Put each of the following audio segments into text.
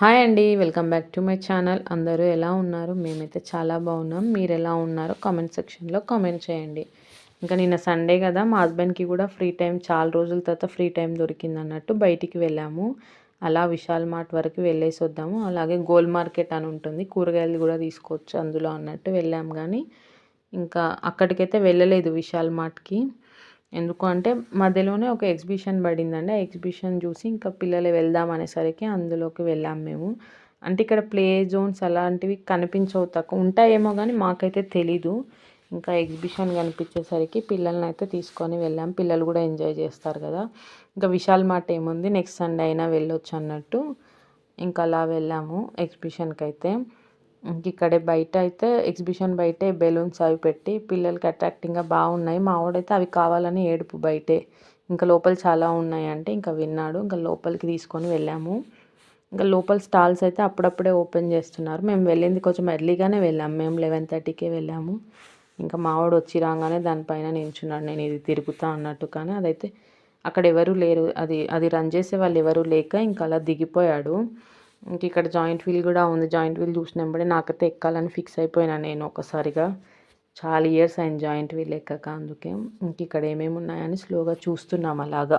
Hi అండి welcome back to my channel. అందరూ ఎలా ఉన్నారు? మేమైతే చాలా బాగున్నాం. మీరు ఎలా ఉన్నారో కామెంట్ సెక్షన్లో కామెంట్ చేయండి. ఇంకా నిన్న సండే కదా మా హస్బెండ్కి కూడా ఫ్రీ టైం చాలా రోజుల తర్వాత ఫ్రీ టైం దొరికింది అన్నట్టు బయటికి వెళ్ళాము. అలా విశాల్ మార్ట్ వరకు వెళ్ళేసి వద్దాము. అలాగే గోల్ మార్కెట్ అని ఉంటుంది. కూరగాయలు కూడా తీసుకోవచ్చు అందులో అన్నట్టు వెళ్ళాము కానీ ఇంకా అక్కడికైతే వెళ్ళలేదు విశాల్ మార్ట్కి. ఎందుకు అంటే మధ్యలోనే ఒక ఎగ్జిబిషన్ పడిందండి. ఆ ఎగ్జిబిషన్ చూసి ఇంకా పిల్లలు వెళ్దాం అనేసరికి అందులోకి వెళ్ళాం మేము. అంటే ఇక్కడ ప్లే జోన్స్ అలాంటివి కనిపించవు తక్కువ ఉంటాయేమో కానీ మాకైతే తెలీదు. ఇంకా ఎగ్జిబిషన్ కనిపించేసరికి పిల్లల్ని అయితే తీసుకొని వెళ్ళాం. పిల్లలు కూడా ఎంజాయ్ చేస్తారు కదా. ఇంకా విశాల్ మార్ట్ ఏముంది? నెక్స్ట్ సండే అయినా వెళ్ళొచ్చు అన్నట్టు. ఇంకా అలా వెళ్ళాము ఎగ్జిబిషన్కి అయితే ఇక్కడే బయట అయితే ఎగ్జిబిషన్ బయటే బెలూన్స్ అవి పెట్టి పిల్లలకి అట్రాక్టింగ్గా బాగున్నాయి మా వాడైతే అవి కావాలని ఏడుపు బయటే. ఇంకా లోపల చాలా ఉన్నాయి అంటే ఇంకా విన్నాడు. ఇంకా లోపలికి తీసుకొని వెళ్ళాము. ఇంకా లోపల స్టాల్స్ అయితే అప్పుడప్పుడే ఓపెన్ చేస్తున్నారు. మేము వెళ్ళింది కొంచెం ఎర్లీగానే వెళ్ళాము మేము లెవెన్ థర్టీకే వెళ్ళాము. ఇంకా మావాడు వచ్చి రాగానే దానిపైన నించున్నాడు నేను ఇది తిరుగుతా అన్నట్టు కానీ అదైతే అక్కడ ఎవరు లేరు. అది అది రన్ చేసే వాళ్ళు ఎవరు లేక ఇంకా అలా దిగిపోయాడు. ఇంక ఇక్కడ జాయింట్ వీల్ కూడా ఉంది. జాయింట్ వీల్ చూసినప్పుడే నాకైతే ఎక్కాలని ఫిక్స్ అయిపోయినా నేను ఒకసారిగా. చాలా ఇయర్స్ అయింది జాయింట్ వీల్ ఎక్కక అందుకే. ఇంక ఇక్కడ ఏమేమి ఉన్నాయని స్లోగా చూస్తున్నాం అలాగా.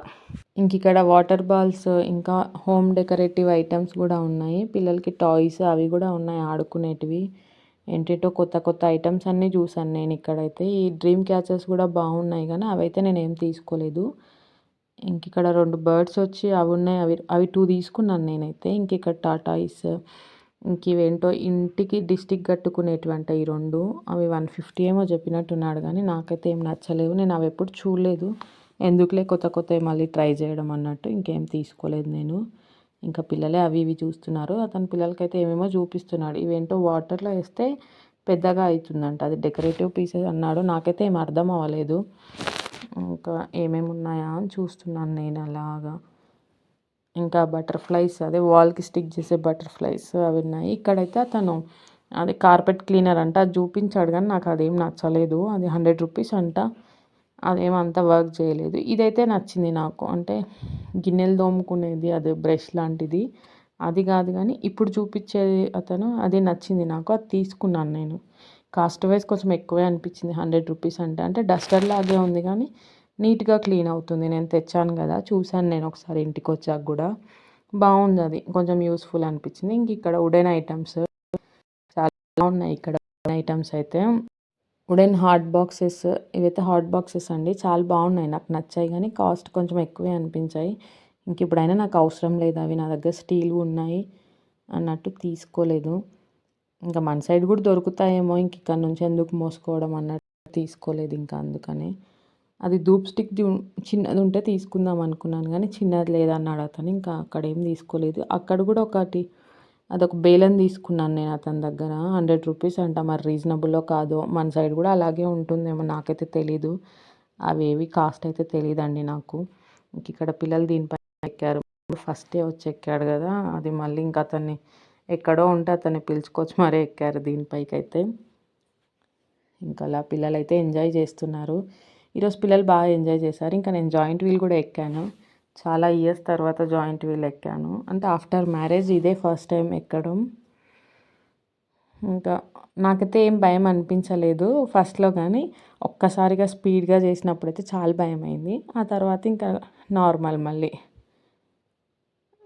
ఇంక ఇక్కడ వాటర్ బాల్స్ ఇంకా హోమ్ డెకరేటివ్ ఐటమ్స్ కూడా ఉన్నాయి. పిల్లలకి టాయ్స్ అవి కూడా ఉన్నాయి ఆడుకునేటివి. ఏంటేటో కొత్త కొత్త ఐటమ్స్ అన్నీ చూసాను నేను ఇక్కడైతే. ఈ డ్రీమ్ క్యాచర్స్ కూడా బాగున్నాయి కానీ అవైతే నేను ఏం తీసుకోలేదు. ఇంక ఇక్కడ రెండు బర్డ్స్ వచ్చి అవి ఉన్నాయి అవి అవి టూ తీసుకున్నాను నేనైతే. ఇంక ఇక్కడ టాటాయిస్ ఇంక ఇవేంటో ఇంటికి డిస్టిక్ కట్టుకునేటువంటి ఈ రెండు. అవి వన్ ఫిఫ్టీ ఏమో చెప్పినట్టున్నాడు కానీ నాకైతే ఏం నచ్చలేవు నేను అవి ఎప్పుడు చూడలేదు. ఎందుకులే కొత్త కొత్తవి మళ్ళీ ట్రై చేయడం అన్నట్టు ఇంకేం తీసుకోలేదు నేను. ఇంకా పిల్లలే అవి ఇవి చూస్తున్నారు. అతని పిల్లలకైతే ఏమేమో చూపిస్తున్నాడు. ఇవేంటో వాటర్లో వేస్తే పెద్దగా అవుతుందంట. అది డెకరేటివ్ పీసెస్ అన్నాడు. నాకైతే ఏం అర్థం అవ్వలేదు. ఇంకా ఏమేమి ఉన్నాయా అని చూస్తున్నాను నేను అలాగా. ఇంకా బటర్ఫ్లైస్ అదే వాల్కి స్టిక్ చేసే బటర్ఫ్లైస్ అవి ఉన్నాయి. ఇక్కడైతే అతను అది కార్పెట్ క్లీనర్ అంట అది చూపించాడు కానీ నాకు అదేం నచ్చలేదు. అది హండ్రెడ్ రూపీస్ అంట అదేమంత వర్క్ చేయలేదు. ఇదైతే నచ్చింది నాకు. అంటే గిన్నెలు తోముకునేది అది బ్రష్ లాంటిది. అది కాదు కానీ ఇప్పుడు చూపించేది అతను అది నచ్చింది నాకు అది తీసుకున్నాను నేను. కాస్ట్ వైజ్ కొంచెం ఎక్కువే అనిపించింది హండ్రెడ్ రూపీస్ అంటే. అంటే డస్టర్ లాగే ఉంది కానీ నీట్గా క్లీన్ అవుతుంది. నేను తెచ్చాను కదా చూశాను నేను ఒకసారి ఇంటికి వచ్చాక కూడా. బాగుంది అది కొంచెం యూస్ఫుల్ అనిపించింది. ఇంక ఇక్కడ ఉడెన్ ఐటమ్స్ చాలా ఉన్నాయి ఇక్కడ. ఐటమ్స్ అయితే ఉడెన్ హాట్ బాక్సెస్ ఇవైతే హాట్ బాక్సెస్ అండి. చాలా బాగున్నాయి నాకు నచ్చాయి కానీ కాస్ట్ కొంచెం ఎక్కువే అనిపించాయి. ఇంక ఇప్పుడైనా నాకు అవసరం లేదు అవి నా దగ్గర స్టీల్ ఉన్నాయి అన్నట్టు తీసుకోలేదు. ఇంకా మన సైడ్ కూడా దొరుకుతాయేమో ఇంక ఇక్కడ నుంచి ఎందుకు మోసుకోవడం అన్నట్టు తీసుకోలేదు ఇంకా అందుకని. అది ధూప్ స్టిక్ చిన్నది ఉంటే తీసుకుందాం అనుకున్నాను కానీ చిన్నది లేదన్నాడు అతను ఇంకా అక్కడ ఏం తీసుకోలేదు. అక్కడ కూడా ఒకటి అదొక బేలం తీసుకున్నాను నేను అతని దగ్గర హండ్రెడ్ రూపీస్ అంట మరి రీజనబుల్లో కాదో. మన సైడ్ కూడా అలాగే ఉంటుందేమో నాకైతే తెలీదు. అవి ఏవి కాస్ట్ అయితే తెలియదండి నాకు. ఇంక ఇక్కడ పిల్లలు దీనిపైన ఎక్కారు. ఫస్టే వచ్చి ఎక్కాడు కదా అది మళ్ళీ ఇంకా అతన్ని ఎక్కడో ఉంటే అతన్ని పిలుచుకొచ్చి మరీ ఎక్కారు దీనిపైకి అయితే ఇంకా అలా పిల్లలు అయితే ఎంజాయ్ చేస్తున్నారు. ఈరోజు పిల్లలు బాగా ఎంజాయ్ చేశారు. ఇంకా నేను జాయింట్ వీల్ కూడా ఎక్కాను. చాలా ఇయర్స్ తర్వాత జాయింట్ వీల్ ఎక్కాను. అంటే ఆఫ్టర్ మ్యారేజ్ ఇదే ఫస్ట్ టైం ఎక్కడం. ఇంకా నాకైతే ఏం భయం అనిపించలేదు ఫస్ట్లో కానీ. ఒక్కసారిగా స్పీడ్గా చేసినప్పుడు అయితే చాలా భయం అయింది. ఆ తర్వాత ఇంకా నార్మల్ మళ్ళీ.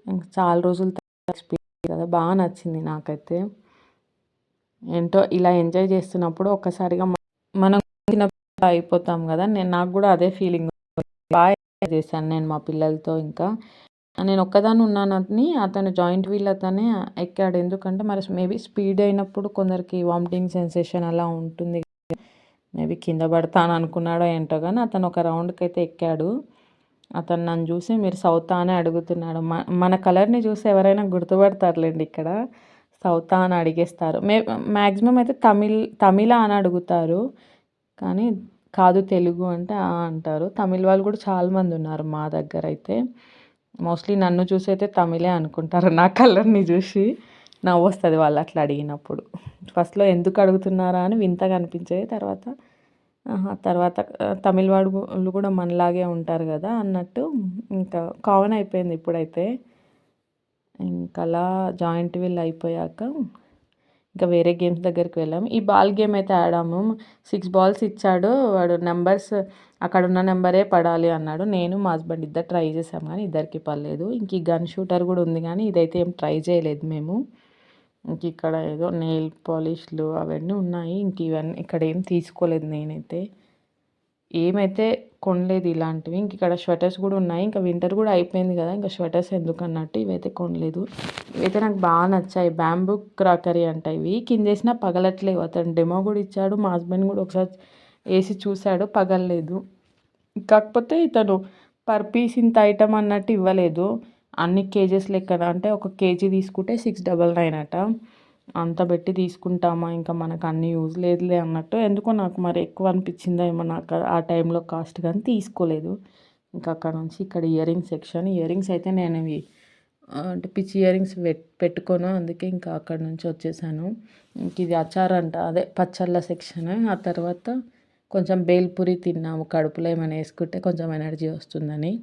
ఇంకా చాలా రోజుల స్పీడ్ కదా బాగా నచ్చింది నాకైతే. ఏంటో ఇలా ఎంజాయ్ చేస్తున్నప్పుడు ఒక్కసారిగా మనం అయిపోతాం కదా నేను నాకు కూడా అదే ఫీలింగ్ బాగా ఎంజాయ్ చేశాను నేను మా పిల్లలతో ఇంకా. నేను ఒక్కదాన్ని ఉన్నానని అతను జాయింట్ వీల్ అతనే ఎక్కాడు. ఎందుకంటే మరి మేబీ స్పీడ్ అయినప్పుడు కొందరికి వామిటింగ్ సెన్సేషన్ అలా ఉంటుంది. మేబీ కింద పడతాను అనుకున్నాడో ఏంటో కానీ అతను ఒక రౌండ్కి అయితే ఎక్కాడు. అతను నన్ను చూసి మీరు సౌతా అని అడుగుతున్నాడు. మన కలర్ని చూసి ఎవరైనా గుర్తుపడతారులేండి ఇక్కడ? సౌతా అని అడిగేస్తారు. మే మ్యాక్సిమం అయితే తమిళ్ తమిళ అని అడుగుతారు. కానీ కాదు తెలుగు అంటే అంటారు. తమిళ్ వాళ్ళు కూడా చాలామంది ఉన్నారు మా దగ్గర అయితే. మోస్ట్లీ నన్ను చూసి అయితే తమిళే అనుకుంటారు. నా కలర్ని చూసి నవ్వు వస్తుంది వాళ్ళు అట్లా అడిగినప్పుడు. ఫస్ట్లో ఎందుకు అడుగుతున్నారా అని వింతగా అనిపించేది. తర్వాత తర్వాత తమిళ వాళ్ళు కూడా మనలాగే ఉంటారు కదా అన్నట్టు ఇంకా కామన్ అయిపోయింది ఇప్పుడైతే. ఇంకా అలా జాయింట్ వీల్ అయిపోయాక ఇంకా వేరే గేమ్స్ దగ్గరికి వెళ్ళాం ఈ బాల్ గేమ్ అయితే ఆడాము. సిక్స్ బాల్స్ ఇచ్చాడు. వాడు నెంబర్స్ అక్కడ ఉన్న నెంబరే పడాలి అన్నాడు. నేను మా హస్బెండ్ ఇద్దరు ట్రై చేసాము కానీ ఇద్దరికి పర్లేదు ఇంక ఈ గన్ షూటర్ కూడా ఉంది కానీ ఇదైతే ఏం ట్రై చేయలేదు మేము. ఇంక ఇక్కడ ఏదో నెయిల్ పాలిష్లు అవన్నీ ఉన్నాయి. ఇంక ఇవన్నీ ఇక్కడ ఏం తీసుకోలేదు నేనైతే. ఏమైతే కొనలేదు ఇలాంటివి ఇంక ఇక్కడ స్వెటర్స్ కూడా ఉన్నాయి. ఇంకా వింటర్ కూడా అయిపోయింది కదా ఇంకా స్వెటర్స్ ఎందుకు అన్నట్టు ఇవైతే కొనలేదు. ఇవైతే నాకు బాగా నచ్చాయి. బ్యాంబూ క్రాకరీ అంట ఇవి. కింద వేసినా పగలట్లేవు. అతను డెమో కూడా ఇచ్చాడు. మా హస్బెండ్ కూడా ఒకసారి వేసి చూశాడు. పగలలేదు. కాకపోతే ఇతను పర్ పీస్ ఇంత ఐటమ్ అన్నట్టు ఇవ్వలేదు. అన్ని కేజెస్ లెక్కన అంటే ఒక కేజీ తీసుకుంటే సిక్స్ డబల్ నైన్ అట. అంత పెట్టి తీసుకుంటామా? ఇంకా మనకు అన్ని యూజ్ లేదులే అన్నట్టు. ఎందుకో నాకు మరి ఎక్కువ అనిపించిందో ఏమో నాకు ఆ టైంలో కాస్ట్ కానీ తీసుకోలేదు. ఇంకా అక్కడ నుంచి ఇక్కడ earring section earrings అయితే నేను ఇవి అంటే పిచ్చి ఇయర్ రింగ్స్ పెట్టుకోను. అందుకే ఇంకా అక్కడ నుంచి వచ్చేసాను. ఇంక ఇది అచార్ అంట అదే పచ్చళ్ళ సెక్షన్. ఆ తర్వాత కొంచెం బేల్పూరి తిన్నాము. కడుపులో ఏమైనా వేసుకుంటే కొంచెం ఎనర్జీ వస్తుందని.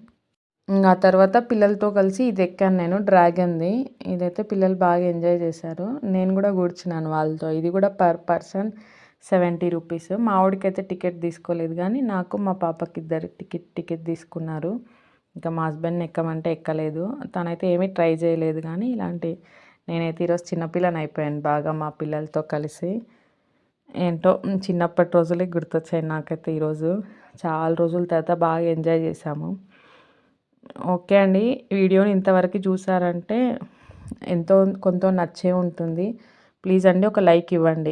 ఆ తర్వాత పిల్లలతో కలిసి ఇది ఎక్కాను నేను డ్రాగన్ది ఇదైతే పిల్లలు బాగా ఎంజాయ్ చేశారు. నేను కూడా కూర్చున్నాను వాళ్ళతో. ఇది కూడా పర్ పర్సన్ సెవెంటీ రూపీస్ మా ఆవిడకైతే టికెట్ తీసుకోలేదు కానీ నాకు మా పాపకి ఇద్దరు టికెట్ టికెట్ తీసుకున్నారు. ఇంకా మా హస్బెండ్ని ఎక్కమంటే ఎక్కలేదు. తనైతే ఏమీ ట్రై చేయలేదు కానీ ఇలాంటి నేనైతే ఈరోజు చిన్నపిల్లని అయిపోయాను బాగా మా పిల్లలతో కలిసి. ఏంటో చిన్నప్పటి రోజులే గుర్తొచ్చాయి నాకైతే ఈరోజు. చాలా రోజుల తర్వాత బాగా ఎంజాయ్ చేసాము ఓకే అండి. వీడియోని ఇంతవరకు చూసారంటే ఎంతో కొంత నచ్చే ఉంటుంది. ప్లీజ్ అండి ఒక లైక్ ఇవ్వండి.